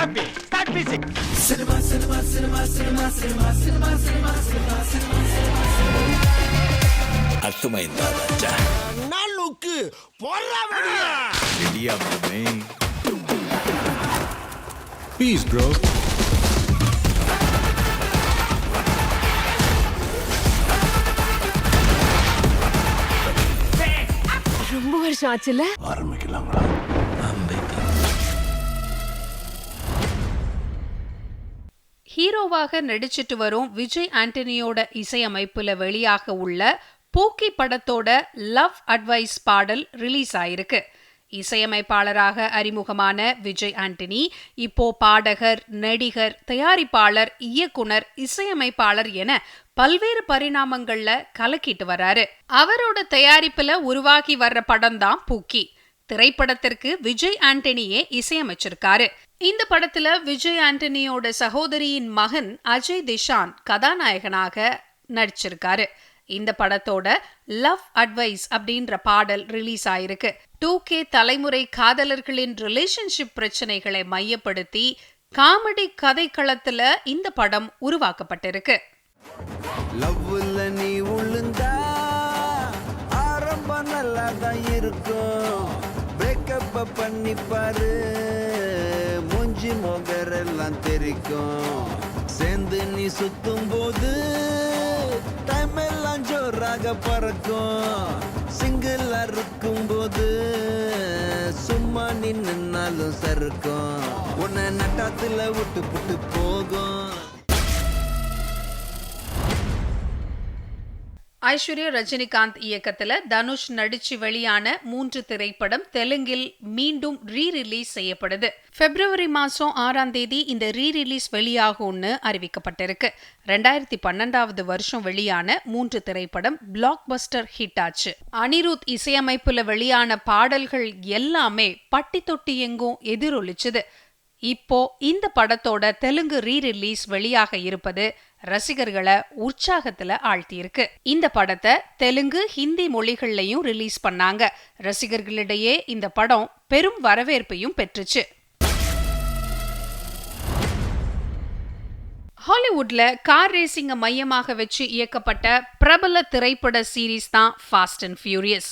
Stop it! Start music! Cinema, cinema, cinema, cinema, cinema, cinema, cinema, cinema, cinema, cinema. அத்துமைந்தா ராஜா நாளுக்கு போறாவடியா ரெடியா மாமே piece bro ரொம்ப வருஷம் ஆச்சுல ஆரம்பிக்கலாங்களா ஹீரோவாக நடிச்சிட்டு வரும் விஜய் ஆண்டனியோட இசையமைப்புல வெளியாக உள்ள பூக்கி படத்தோட லவ் அட்வைஸ் பாடல் ரிலீஸ் ஆயிருக்கு. இசையமைப்பாளராக அறிமுகமான விஜய் ஆண்டனி இப்போ பாடகர் நடிகர் தயாரிப்பாளர் இயக்குனர் இசையமைப்பாளர் என பல்வேறு பரிணாமங்கள்ல கலக்கிட்டு வராரு. அவரோட தயாரிப்புல உருவாகி வர்ற படம் தான் பூக்கி. திரைப்படத்திற்கு விஜய் ஆண்டனியே இசையமைச்சிருக்காரு. இந்த படத்துல விஜய் ஆண்டனியோட சகோதரியின் மகன் அஜய் திஷான் கதாநாயகனாக நடிச்சிருக்காரு. இந்த படத்தோட லவ் அட்வைஸ் அப்படின்ற பாடல் ரிலீஸ் ஆயிருக்கு. டூ கே தலைமுறை காதலர்களின் ரிலேஷன்ஷிப் பிரச்சனைகளை மையப்படுத்தி காமெடி கதைக்களத்துல இந்த படம் உருவாக்கப்பட்டிருக்கு. பண்ணி பாரு மூஞ்சி மொகரெல்லாம் தெரிக்கும். சேர்ந்து நீ சுத்தும் போது டைம் எல்லாம் ஜோராக பறக்கும். சிங்கிள் இருக்கும் போது சும்மா நின்னாலும் சறுக்கும். உன்னை நட்டாத்துல விட்டு புட்டு போகும். ஐஸ்வர்யா ரஜினிகாந்த் இயக்கத்துல தனுஷ் நடிச்சு வெளியான மூன்று திரைப்படம் தெலுங்கில் மீண்டும் ரீ ரிலீஸ் செய்யப்படுது. பிப்ரவரி மாசம் ஆறாம் தேதி இந்த ரீ ரிலீஸ் வெளியாகும்னு அறிவிக்கப்பட்டிருக்கு. ரெண்டாயிரத்தி பன்னெண்டாவது வருஷம் வெளியான மூன்று திரைப்படம் பிளாக் பஸ்டர் ஹிட் ஆச்சு. அனிருத் இசையமைப்புல வெளியான பாடல்கள் எல்லாமே பட்டி தொட்டி எங்கும் எதிரொலிச்சுது. இப்போ இந்த படத்தோட தெலுங்கு ரீ ரிலீஸ் வெளியாக இருப்பது ரசிகர்களை உற்சாகத்துல ஆழ்த்தியிருக்கு. இந்த படத்தை தெலுங்கு ஹிந்தி மொழிகள்லயும் ரிலீஸ் பண்ணாங்க. ரசிகர்களிடையே இந்த படம் பெரும் வரவேற்பையும் பெற்றுச்சு. ஹாலிவுட்ல கார் ரேசிங்க மையமாக வச்சு இயக்கப்பட்ட பிரபல திரைப்பட சீரீஸ் தான் ஃபாஸ்ட் அண்ட் ஃபியூரியஸ்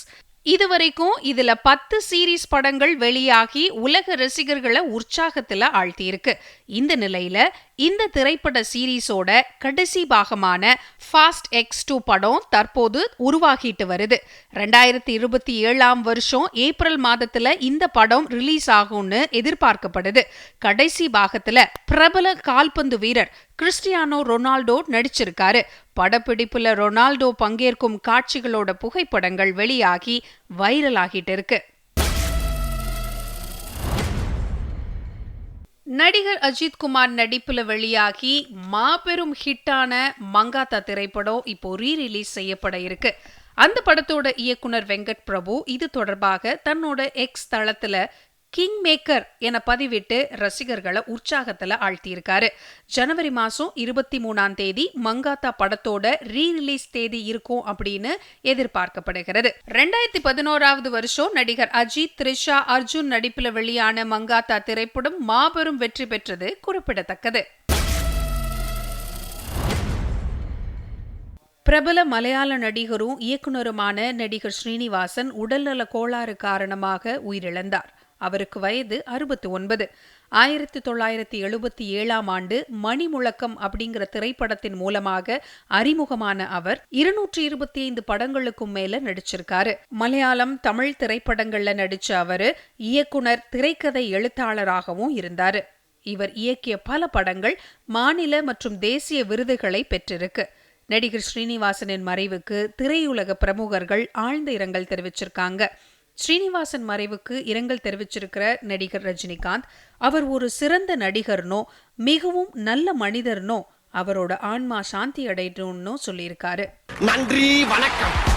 இதுவரைக்கும் இதுல பத்து சீரீஸ் படங்கள் வெளியாகி உலக ரசிகர்களை உற்சாகத்துல ஆழ்த்தியிருக்கு. இந்த நிலையில இந்த திரைப்பட சீரீஸோட கடைசி பாகமான ஃபாஸ்ட் எக்ஸ் டூ படம் தற்போது உருவாகிட்டு வருது. ரெண்டாயிரத்தி இருபத்தி ஏழாம் வருஷம் ஏப்ரல் மாதத்துல இந்த படம் ரிலீஸ் ஆகும்னு எதிர்பார்க்கப்படுது. கடைசி பாகத்துல பிரபல கால்பந்து வீரர் கிறிஸ்டியானோ ரொனால்டோ நடிச்சிருக்காரு. படப்பிடிப்புல ரொனால்டோ பங்கேற்கும் காட்சிகளோட புகைப்படங்கள் வெளியாகி வைரல் ஆகிட்டு இருக்கு. நடிகர் அஜித் குமார் நடிப்புல வெளியாகி மாபெரும் ஹிட்டான மங்காத்தா திரைப்படம் இப்போ ரீ ரிலீஸ் செய்யப்பட இருக்கு. அந்த படத்தோட இயக்குனர் வெங்கட் பிரபு இது தொடர்பாக தன்னோட எக்ஸ் தளத்துல கிங் மேக்கர் என பதிவிட்டு ரசிகர்களை உற்சாகத்துல ஆழ்த்தியிருக்காரு. ஜனவரி மாசம் இருபத்தி மூணாம் தேதி மங்காத்தா படத்தோட ரீ ரிலீஸ் தேதி இருக்கும் அப்படின்னு எதிர்பார்க்கப்படுகிறது. ரெண்டாயிரத்தி பதினோராவது வருஷம் நடிகர் அஜித் த்ரிஷா அர்ஜுன் நடிப்புல வெளியான மங்காத்தா திரைப்படம் மாபெரும் வெற்றி பெற்றது குறிப்பிடத்தக்கது. பிரபல மலையாள நடிகரும் இயக்குனருமான நடிகர் ஸ்ரீனிவாசன் உடல்நல கோளாறு காரணமாக உயிரிழந்தார். அவருக்கு வயது அறுபத்தி ஒன்பது ஆயிரத்தி தொள்ளாயிரத்தி எழுபத்தி ஏழாம் ஆண்டு மணி முழக்கம் அப்படிங்கிற திரைப்படத்தின் மூலமாக அறிமுகமான அவர் இருநூற்றி இருபத்தி ஐந்து படங்களுக்கும் மேல நடிச்சிருக்காரு. மலையாளம் தமிழ் திரைப்படங்கள்ல நடிச்ச அவரு இயக்குனர் திரைக்கதை எழுத்தாளராகவும் இருந்தாரு. இவர் இயக்கிய பல படங்கள் மாநில மற்றும் தேசிய விருதுகளை பெற்றிருக்கு. நடிகர் ஸ்ரீனிவாசனின் மறைவுக்கு திரையுலக பிரமுகர்கள் ஆழ்ந்த இரங்கல் தெரிவிச்சிருக்காங்க. ஸ்ரீனிவாசன் மறைவுக்கு இரங்கல் தெரிவிச்சிருக்கிற நடிகர் ரஜினிகாந்த் அவர் ஒரு சிறந்த நடிகர்னோ மிகவும் நல்ல மனிதர்னோ அவரோட ஆன்மா சாந்தி அடையணும்னு சொல்லியிருக்காரு. நன்றி வணக்கம்.